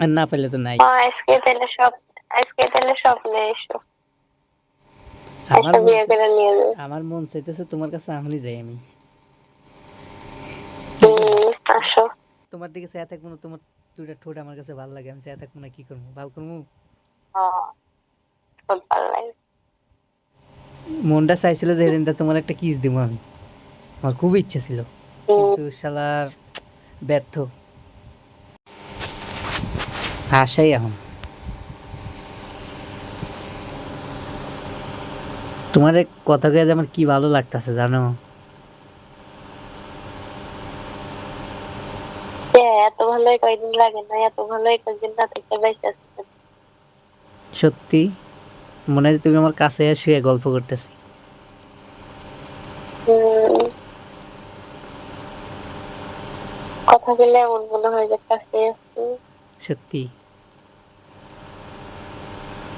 আর না পেলে তো নাই আজকে তাহলে সব আজকে তাহলে এসো মন করে নিয়ে যাবে আমার মন চাইতেছে তোমার কাছে এখনই যাই আমি তোমার দিকে চেয়ে থাকব না তোমার দুইটা ঠোঁট আমার কাছে ভালো লাগে আমি চেয়ে থাকব না কি করব ভালো করব মনটা চাইছিল যে সেদিনটা তোমার একটা কিস দিব আমি আমার খুব ইচ্ছা ছিল কিন্তু শালার ব্যর্থ আশাই এখন। তোমার কথা কয়ে আমার কি ভালো লাগতেছে জানো? এত ভালোই কয়দিন লাগে না এত ভালোই কয়দিন না থেকে বেঁচে সত্যি? মনে হয় তুমি আমার কাছে শুয়ে গল্প করতেছি। কথা বলে এমন মনে হয় যে কাছে আছি সত্যি আর আমার বুকে জড়ায় ঘুমাও এসো তুমি এসো এসো না কে পাশে আসবেন না তো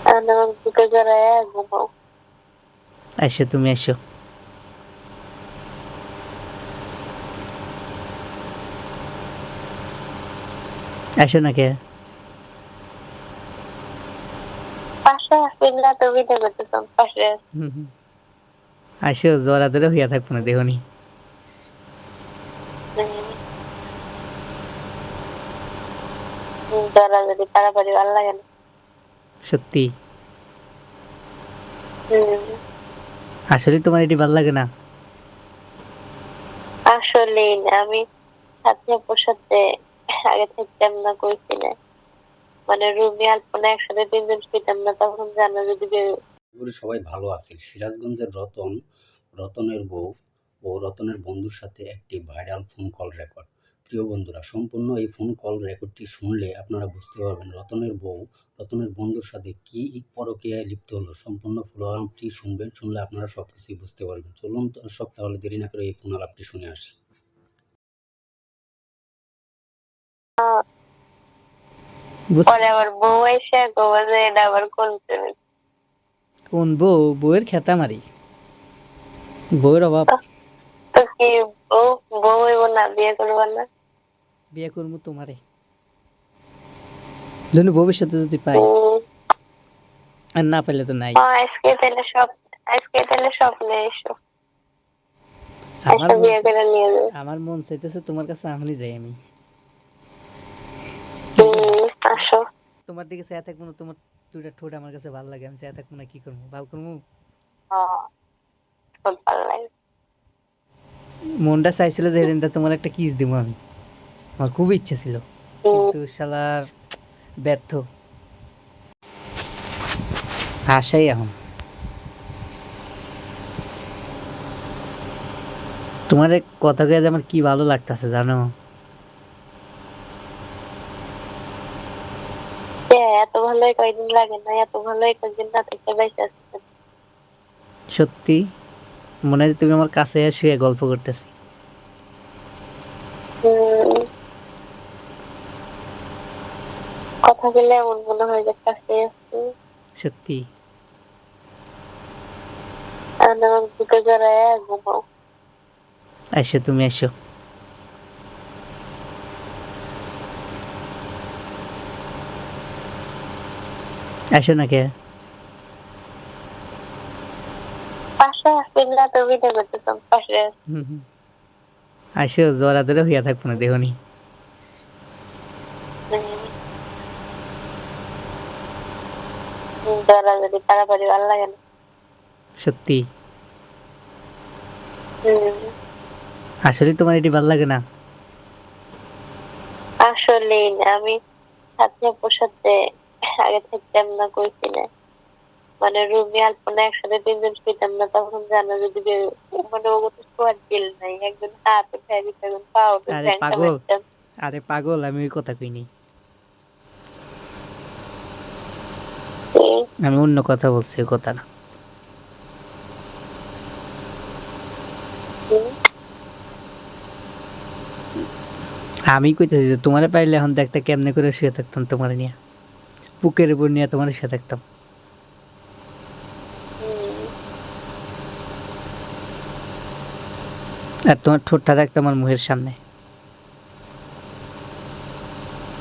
ভিডিও করতেছাম পাশে আছি। হুম হুম। আসো জোরা ধরে হইয়া থাকব না হুম। হুম, যদি তাড়াতাড়ি ভালো লাগে না সত্যি। আসলে তোমার এটি ভালো লাগে না? আসলে আমি সাথে আপুর সাথে আগে থাকতাম না কইছি না। মানে রুমি আলপনা একসাথে তিনজন শুইতাম না তখন জানা যদি বের- সবাই ভালো আছে। সিরাজগঞ্জের রতন রতনের বউ ও রতনের বন্ধুর সাথে একটি ভাইরাল ফোন কল রেকর্ড প্রিয় বন্ধুরা সম্পূর্ণ এই ফোন কল রেকর্ডটি শুনলে আপনারা বুঝতে পারবেন রতনের বউ রতনের বন্ধুর সাথে কি পরকীয়ায় লিপ্ত হলো। সম্পূর্ণ ফুল আলাপটি শুনবেন শুনলে আপনারা সব কিছুই বুঝতে পারবেন। চলুন দর্শক তাহলে দেরি না করে এই ফোন আলাপটি শুনে আসি। পরে আবার বউ এসে গোবা এটা আবার কোন কোন বউ? বউয়ের খেতা মারি বউয়ের অভাব। তো কি বউ বউ না বিয়ে করব না? বিয়ে করব তোমারে। যদি ভবিষ্যতে যদি পাই। আর না পেলে তো নাই। আজকে তাহলে সব আজকে তাহলে স্বপ্নে এসো। আমার মন আমার মন চাইতেছে তোমার কাছে এখনই যাই আমি। আসো। তোমার দিকে চেয়ে থাকব না তোমার দুইটা ঠোঁট আমার কাছে ভালো লাগে আমি চেয়ে থাকব না কি করব? ভালো করব? মনটা চাইছিল যে তোমার একটা কিস দিব আমি। আমার খুব ইচ্ছা ছিল। কিন্তু শালার ব্যর্থ। আশাই এখন। তোমার কথা কয়ে আমার কি ভালো লাগতেছে জানো? এত কয়দিন লাগে না এত ভালোই কয়দিন না থেকে বেঁচে সত্যি? মনে হয় তুমি আমার কাছে শুয়ে গল্প করতেছি হুম। কথা এমন মনে হয় যে কাছে আছি সত্যি। আমার বুকে জড়ায় ঘুমাও। এসো তুমি এসো। এসো না কে পাশে আসবেন না পাশে। আসো জোরা ধরে হইয়া থাকব না দেহনি হুম। হুম, যদি তাড়াতাড়ি ভালো লাগে না। সত্যি? আসলে তোমার এটি ভালো লাগে না? আসলে আমি সাথে আপুর সাথে আগে থাকতাম না কইছি না। মানে রুমি আলপনা একসাথে তিনজন শুইতাম না তখন জানা যদি মানে ও তো দিল নাই। একজন হাত উঠাই দিত একজন পা উঠে আরে পাগল। আরে পাগল আমি ওই কথা কইনি। আমি অন্য কথা বলছি কথা না। আমি কইতেছি যে তোমারে পাইলে এখন দেখতে কেমনে করে শুয়ে থাকতাম তোমার নিয়ে। বুকের উপর নিয়ে তোমার শুয়ে থাকতাম। আর তোমার ঠোঁটটা রাখতাম আমার মুখের সামনে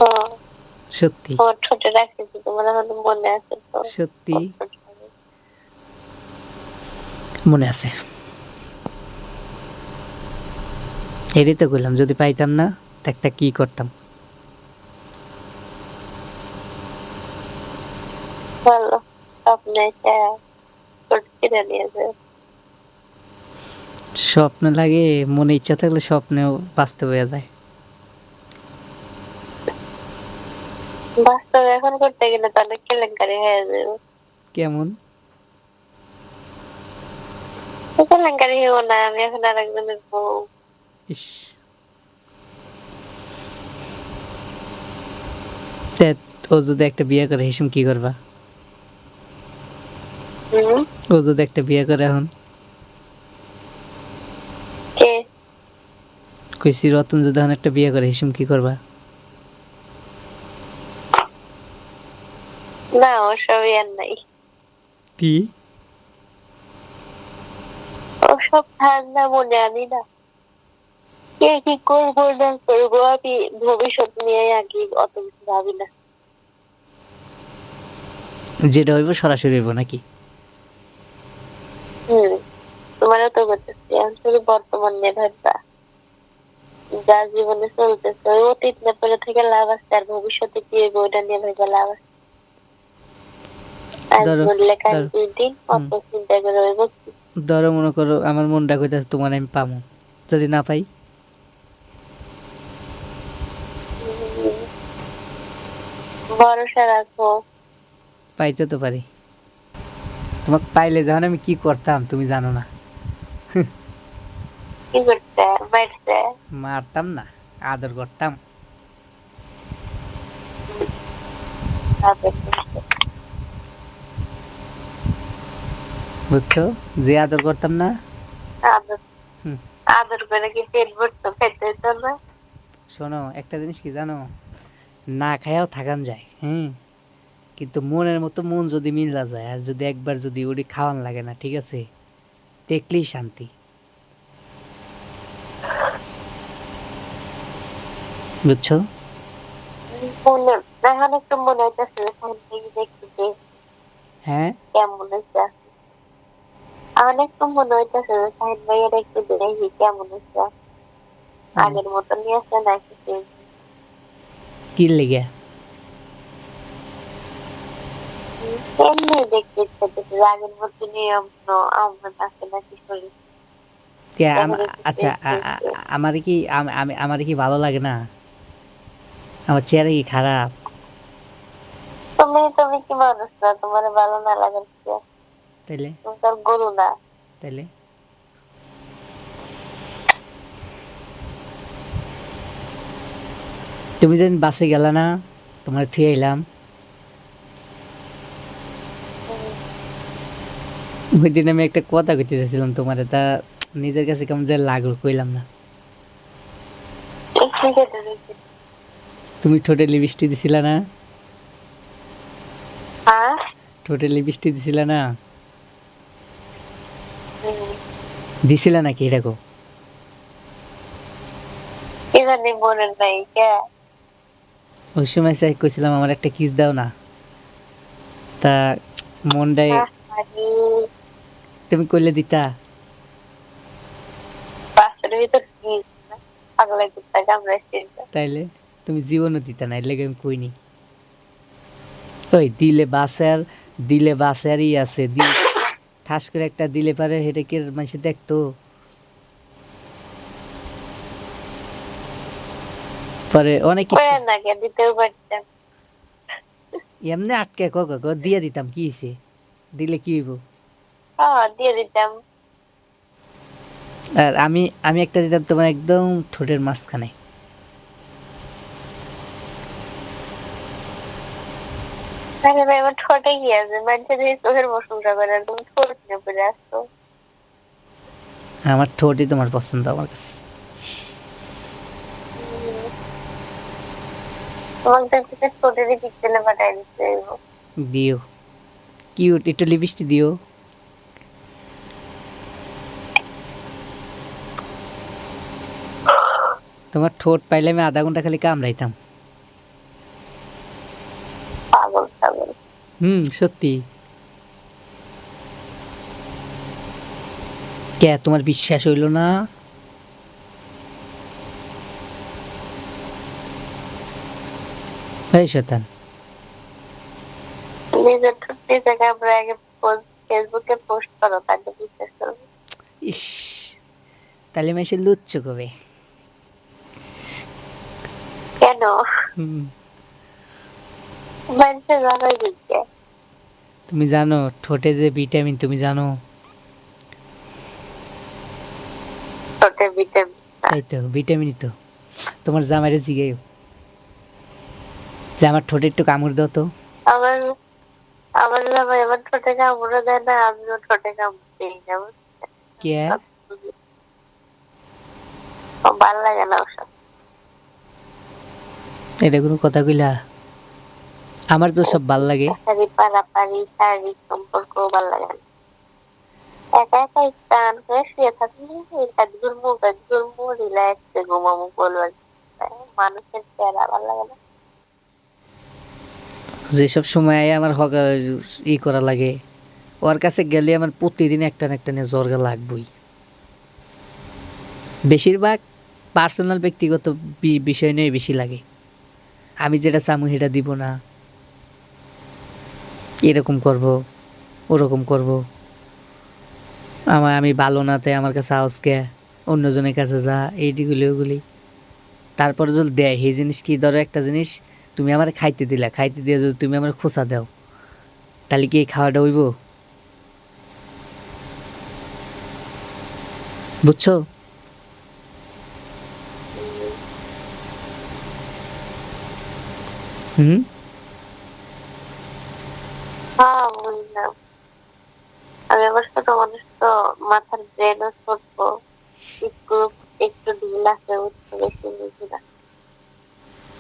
ও, সত্যি। তোমার ঠোঁটে রাখতেছি তোমার এখন মনে আছে তো। সত্যি। মনে আছে। এটাই তো করলাম যদি পাইতাম না একটা কি করতাম? ভালো স্বপ্ন লাগে মনে ইচ্ছা থাকলে স্বপ্নেও বাস্তব হয়ে যায়। বাস্তবে এখন করতে গেলে তো অনেক কেলেঙ্কারি হয়ে যাবে। কেমন? কেলেঙ্কারি হব না আমি এখন আর একজনের বউ। ইস। ও যদি একটা বিয়ে করে হিসেম কি করবা? ও যদি একটা বিয়ে করে এখন? কইছি রতন যদি এখন একটা বিয়ে করে হিসেম কি করবা? না ওসব আর নাই। কি? ওসব ঠান্ডা মনে আনি না। কে কি করব না করব আমি ভবিষ্যৎ নিয়ে আগে অত কিছু ভাবি না। যেটা হইব সরাসরি হইব নাকি? হুম তোমারও তো করতেছি আমি শুধু বর্তমান নিয়ে ভাববা যা জীবনে চলতেছে ওই অতীত না পরে থেকে লাভ আছে আর ভবিষ্যতে কি হইবে ওইটা নিয়ে ভেবে লাভ আছে। ধরো- মনে করো আমার মনটা কইতাছে তোমার আমি পামো। যদি না পাই? ভরসা রাখো পাইতে তো পারি। তোমাকে পাইলে যখন আমি কি করতাম তুমি জানো না। কি করতে? মারতে? মারতাম না আদর করতাম। আদর করতে। বুঝছ? যে আদর করতাম না? আদর। করে কি পেট ভরতো খেতে না শোনো একটা জিনিস কি জানো? না খায়াও থাকান যায় হুম? কিন্তু মনের মতো মন যদি মিলা যায় আর যদি একবার যদি ওটি খাওয়ান লাগে না ঠিক আছে? দেখলেই শান্তি। বুঝছ? হ্যাঁ? কেমন আমার একটু মনে হইতেছে যে সাহিদ ভাইয়ের একটু দেখি কেমন হচ্ছে আগের মতো নিয়ে নাকি কি লেগে এমনি দেখতে ইচ্ছে করতেছে আগের মতো নিয়ম আমার আছে নাকি শরীর আচ্ছা। আমার কি আম- আমি আমার কি ভালো লাগে না আমার চেহারা কি খারাপ তুমি তুমি কি মানুষ না তোমার ভালো না আছে? তাইলে গরু না তাইলে তুমি যেদিন বাসে গেলা না তোমার থুয়ে এলাম ওই দিন আমি একটা কথা কইতে চাইছিলাম তোমার তা নিজের কাছে কেমন যে লাগল কইলাম না। তুমি ঠোঁটে লিপস্টিক দিছিলা না? হ্যাঁ? ঠোঁটে লিপস্টিক দিছিলা না। দিছিলা নাকি এরকম কি? জানি মনে কে? ওই সময় স্যার কইছিলাম আমার একটা কিস দাও না। তা মনটাই আরে তুমি কইলে দিতা। তাইলে তুমি জীবনও দিতা না এর আমি কইনি। ওই দিলে বাসের দিলে বাসেরই আছে দি ঠাস করে একটা দিলে পারে হেঁটে কে মানুষ দেখতো। পরে অনেক এমনি আটকে কক কক দিয়ে দিতাম কি হয়েছে দিলে কি হইব? দিয়ে দিতাম। আর আমি আমি একটা দিতাম তোমার একদম ঠোঁটের মাঝখানে আরে ভাই আমার ঠোঁটে কি আছে মানুষের এই চোখের প্রশংসা করে আর তুমি ঠোঁট নিয়ে পড়ে আসছো আমার ঠোঁটই তোমার পছন্দ আমার কাছে তোমাকে একটা পাঠাই দিও কিউট একটু লিপস্টিক দিও তোমার ঠোঁট পাইলে আমি আধা ঘণ্টা খালি কামড়াইতাম পাগল পাগল হুম সত্যি। কে তোমার বিশ্বাস হইল না? এই শতান ইস তাহলে মেসে লুচ্ছ কবে? কেন? হুম। তুমি জানো ঠোঁটে যে ভিটামিন তুমি জানো? ভিটামিন। তাই তো ভিটামিনই তো। তোমার জামাইরে জিগাইও। যে আমার ঠোঁটে একটু কামড় দাও তো। আমার আমার জামাই আমার ঠোঁটে কামড়ে দেয় না আমিও ঠোঁটে কামড় দিই না কে? ভালো লাগে না ওসব। এটা কোনো কথা কইলা? আমার তো সব ভালো লাগে। শাড়ি পারাপারি শারীরিক সম্পর্ক ভালো লাগে একা একা স্নান করে শুয়ে থাকলে একদম মুখ একদম রিল্যাক্সে ঘুমাবো বলবার। মানুষের চেহারা ভালো লাগে না। যেসব সময় আমার হক ই করা লাগে ওর কাছে গেলে আমার প্রতিদিন একটা না একটা নিয়ে জ্বরগা লাগবই। বেশিরভাগ পার্সোনাল ব্যক্তিগত বিষয় নিয়ে বেশি লাগে। আমি যেটা চামু সেটা দিব না। এরকম করব, ওরকম করব। আমার, আমি ভালো না, তাই আমার কাছে আওসকে অন্যজনের কাছে যা এইগুলি ওগুলি। তারপরে যদি দেয় সেই জিনিস কি, ধরো একটা জিনিস তুমি আমার খাইতে দিলা, খাইতে দিয়ে যদি তুমি আমার খোসা দাও, তাহলে কি এই খাওয়াটা হইব? বুঝছ? হুম হ্যাঁ বুঝলাম মানুষ তো মাথার ব্রেনও একটু একটু ঢিল আছে উঠতে বেশি বুঝি না।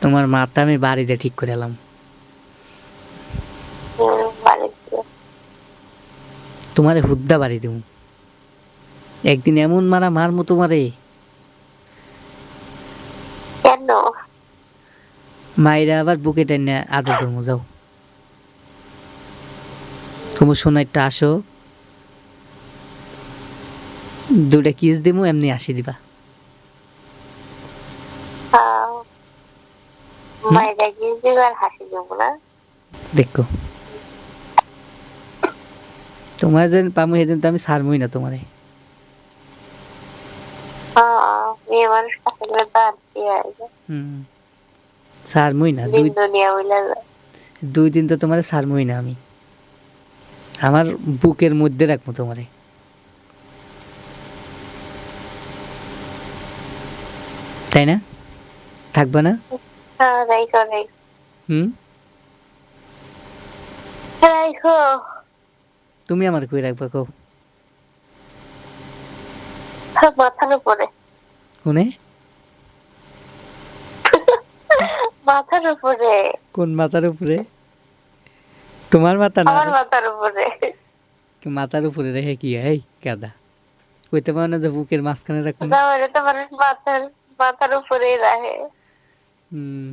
তোমার মাথা আমি বাড়িতে ঠিক করে এলাম। হুম, তোমারে হুদ্দা বাড়ি দেবো একদিন এমন মারা মারমো তোমারে। কেন? মায়েরা আবার বুকে টেনে আদর করব যাও। তোমার সোনারটা আসো। দুটা কিস দিমু এমনি আসি দিবা। দেখো। তোমার যেন পামু সেদিন তো আমি ছাড়বই না তোমারে। না দুই। দিন তো তোমারে ছাড়বই না আমি। আমার বুকের মধ্যে রাখব তোমারে। তাই না? থাকবা না? হ্যাঁ হুম? তুমি আমার কই রাখবা মাথার উপরে। কোনে? মাথার উপরে। কোন মাথার উপরে? তোমার মাথা না? আমার মাথার উপরে। কি মাথার উপরে রেখে কি? হয় কাদা কইতে পারো না যে বুকের মাঝখানে তো মানুষ মাথার মাথার উপরেই রাখে হুম।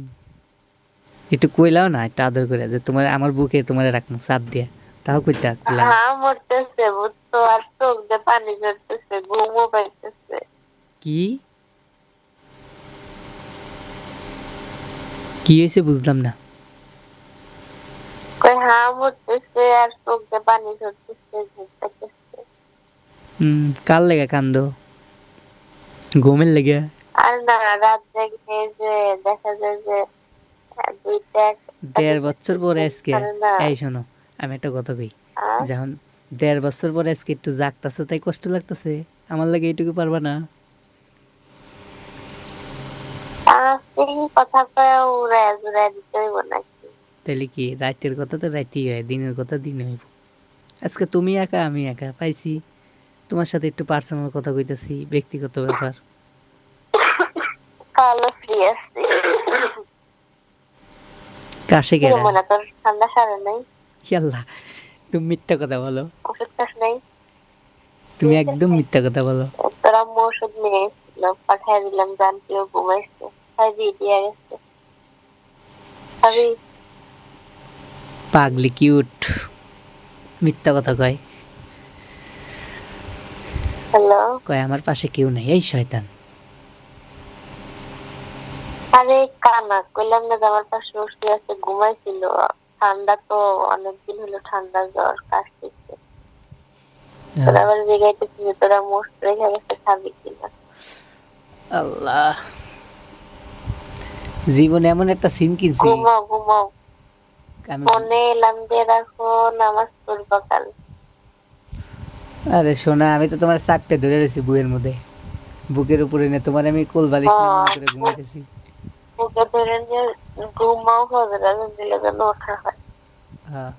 একটু কইলাও না একটা আদর করে যে তোমার আমার বুকে তোমার চাপ দিয়া। তাও কইতে কইলাম হ্যাঁ মরতেছে আর চোখ দিয়ে পানি ঝরতেছে ঘুমও পাইতেছে। কি? কি হয়েছে বুঝলাম না। কই হ্যাঁ মরতেছে আর চোখ দিয়ে পানি ঝরতেছে ঘুম পাইতেছে। হুম কার লেগে কান্দ? ঘুমের লেগে? আর না রাত জেগে যে দেখা যায় যে দুইটা দেড় বছর পরে আজকে এই শোনো আমি একটা কথা কই। যখন দেড় বছর পরে আজকে একটু জাগতাছো তাই কষ্ট লাগতেছে? আমার লাগে এইটুকু পারবা না। তাহলে কি রাতের কথা তো রাতেই হয় দিনের কথা দিনে হইব। আজকে তুমি একা আমি একা পাইছি। তোমার সাথে একটু পার্সোনাল কথা কইতাছি ব্যক্তিগত ব্যাপার। কাশে গেলে মনে তোর ঠান্ডা সারে নাই ইয়াল্লা তুমি মিথ্যা কথা বলো ওষুধ নাই তুমি একদম মিথ্যা কথা বলো তোর আম্মু ওষুধ নিয়ে এসেছিল পাঠাই দিলাম জানতেও ঘুমাইছে খাই দিয়ে গেছে খাবি পাগলি কিউট মিথ্যা কথা কয় হ্যালো কয় আমার পাশে কেউ নেই এই শয়তান আরে কানা কইলাম না আমার পাশে বসে আছে ঘুমাইছিল। ঠান্ডা তো অনেকদিন হলো ঠান্ডা জ্বর কাশতেছে আবার জিগাইতেছি যে তোরা মোস্ট রেখে গেছে খাবি কিনা? আল্লাহ। জীবনে এমন একটা সিম কিনছি। ঘুমাও ঘুমাও। ফোনে এলাম দিয়ে রাখো নামাজ পড়বা কাল। আরে সোনা আমি তো তোমার চাপটে ধরে রয়েছি বুকের মধ্যে। বুকের উপরে নে তোমার আমি কোল বালিশ করে ঘুমাইতেছি। ওকে ধরে নিয়ে ঘুমাও আজান দিলে যেন ওঠা হয় হ্যাঁ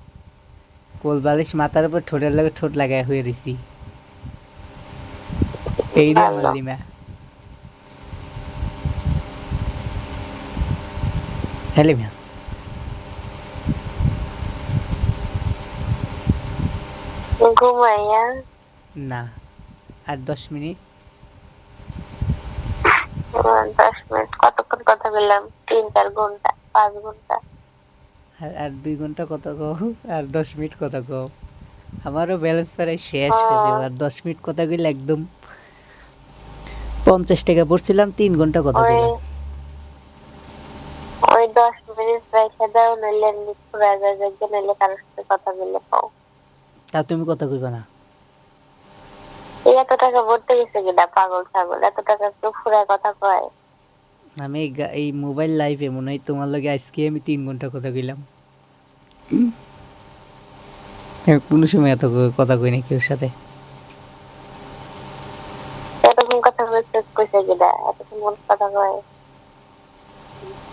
কোল বালিশ মাথার উপর ঠোঁটের লাগে ঠোঁট লাগায় হয়ে রয়েছি এই রে আমার লিমা হ্যাঁ লিমা ঘুমাইয়া না আর দশ মিনিট দশ মিনিট কতক্ষণ কথা বললাম? তিন চার ঘণ্টা পাঁচ ঘণ্টা। আর দুই ঘণ্টা কও আর দশ মিনিট কও। আমারও ব্যালেন্স প্রায় শেষ হয়ে আর দশ মিনিট কথা কইলে একদম পঞ্চাশ টাকা পড়ছিলাম তিন ঘণ্টা কথা ওই কইলাম। ওই দশ মিনিট রেখে দাও নইলে কারোর সাথে কথা পাও তা তুমি কথা কইবা না। এত টাকা ভরতে গেছে কিনা? পাগল ছাগল এত টাকা কেউ ফুরায় কথা কয়? আমি এই মোবাইল লাইভে মনে হয় তোমার লগে আজকে আমি তিন ঘণ্টা কথা কইলাম। কোনো সময় এত কথা কই না কেউর সাথে। এরকম কথা বলতে কইছে কিনা? মন কথা কয়।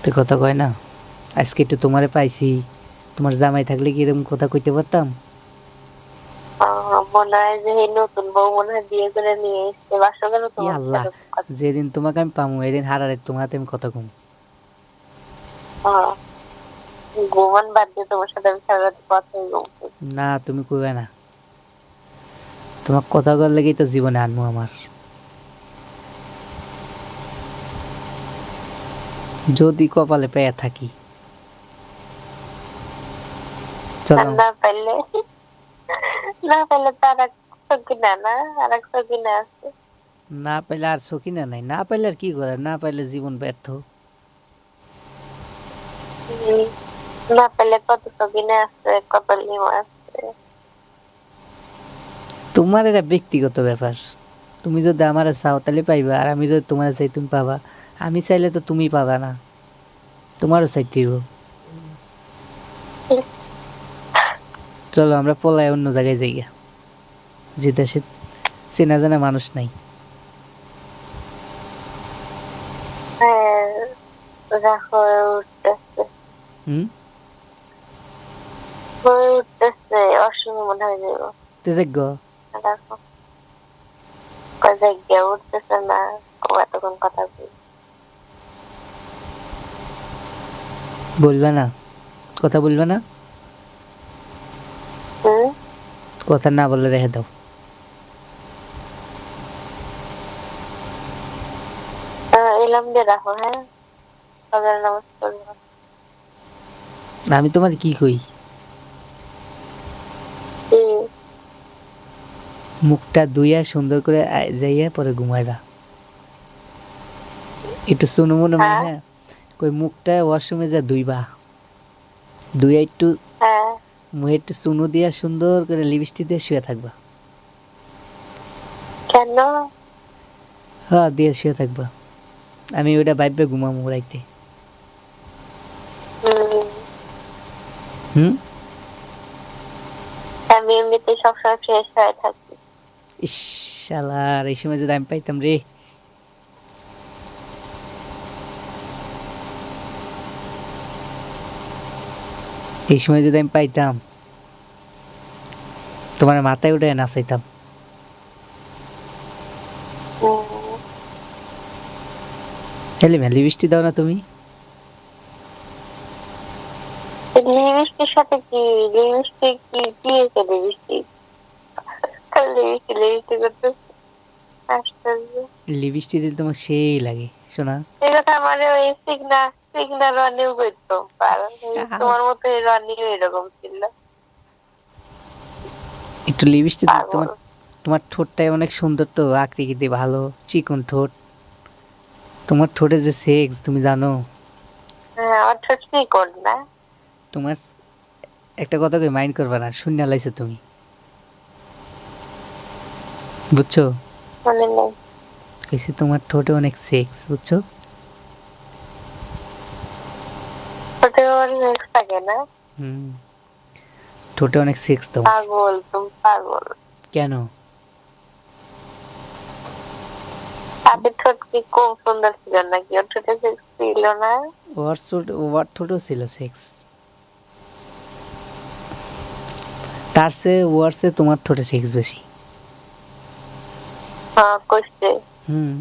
তো কথা কয় না। আজকে একটু তোমারে পাইছি। তোমার জামাই থাকলে কি এরকম কথা কইতে পারতাম? মনে হয় যে এই নতুন বউ মনে হয় বিয়ে করে নিয়ে এসছে বাসা গেল ই আল্লাহ কথা। যেদিন তোমাকে আমি পামু এদিন হারারে তোমার হাতে আমি কথা কম। আহ, বাদ দিয়ে তোমার সাথে আমি সারা রাত কথাই না তুমি কইবে না। তোমার কথা কর লেগেই তো জীবনে আনব আমার। যদি কপালে পেয়ে থাকি। চলো। না পাইলে তো আর এক সকিনা না আর এক সকিনা আছে। না পাইলে আর সকি নাই না পাইলে আর কি করে? না পাইলে জীবন ব্যর্থ। না পাইলে কত সকিনা আছে কত লিমা আছে। তোমার এটা ব্যক্তিগত ব্যাপার। তুমি যদি আমার চাও তাহলে পাইবা। আর আমি যদি তোমার চাই তুমি পাবা। আমি চাইলে তো তুমি পাবা না। তোমারও চাইতে হইব। চলো আমরা পলায় অন্য জায়গায় যাই। যে দেশে চেনা জানা মানুষ নাই। হ্যাঁ রাখো হয়ে উঠতেছে। হুম হয়ে উঠতেছে অসময় মনে হয় যাইব তো যোগ্য রাখো কোথায় গিয়ে উঠতেছে না ও এতক্ষণ কথা বলি বলবা না কথা বলবা না হুম কথা না বলে রেখে দাও। হ্যাঁ পড়ব আমি তোমার কি কই? মুখটা ধুইয়া সুন্দর করে যাইয়া পরে ঘুমাইবা। একটু শুনো মনে হয় হ্যাঁ। হ্যাঁ? কই মুখটা ওয়াশরুমে যা ধুইবা। ধুইয়া একটু একটু চুনো দিয়া সুন্দর করে লিপস্টিক দিয়ে শুয়ে থাকবা। কেন? হ্যাঁ দিয়ে শুয়ে থাকবা। আমি ওইটা ভাইবে ঘুমামু রাইতে। হুম, হুম আমি এমনিতে সবসময় ফ্রেশ হয়ে থাকি। ইস শালার এই সময় যদি আমি পাইতাম রে। এই সময় যদি আমি পাইতাম। তোমার মাথায় উঠে নাচাইতাম। হেলে ম্যালি বৃষ্টি দাও না তুমি। লিপস্টিকের সাথে কি? লিপস্টিক কি? কি এসে লিপস্টিক? লিপস্টিক লিপস্টিক করতে লিপস্টিক দিলে তোমার সেই লাগে শোনা এই কথা আমার ওই সিগনা লিপস্টিক রানিও করতো। কারণ তোমার মতো রানিও এরকম ছিল। একটু লিপস্টিক তোমার তোমার ঠোঁটটাই অনেক সুন্দর তো আকৃতি ভালো চিকন ঠোঁট। তোমার ঠোঁটে যে সেক্স তুমি জানো? হ্যাঁ আমার ঠোঁট কি না। তোমার একটা কথা কই মাইন্ড করবা না শূন্য লাইছো তুমি। বুঝছ? মানে কইছি তোমার ঠোঁটে অনেক সেক্স বুঝছ? ঠোঁটে সেক্স থাকে না। হুম। ঠোঁটে অনেক সেক্স তোমার পাগল তুমি পাগল। কেন? ঠোঁট কি কম সুন্দর ছিল নাকি? ওর ঠোঁটে সেক্স ছিল না? ওর ঠোঁট ওর ঠোঁটেও ছিল সেক্স তার সে ওর সে তোমার ঠোঁটে সেক্স বেশি। হ্যাঁ কইছে। হুম।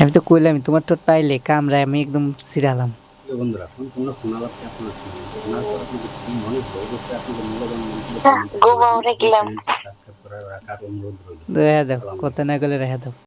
আমি তো কইলাম তোমার ঠোঁট পাইলে কামড়ায় আমি একদম সিরালাম প্রিয় বন্ধুরা সম্পূর্ণ ফোনালাপটি আপনারা শুনুন শোনার পর আপনাদের কি মনে হলো অবশ্যই আপনাদের মূল্যবান মন্তব্য হ্যাঁ, সাবস্ক্রাইব করার রাখার অনুরোধ রইল। দেখো দাও কথা না গেলে রেখে দাও।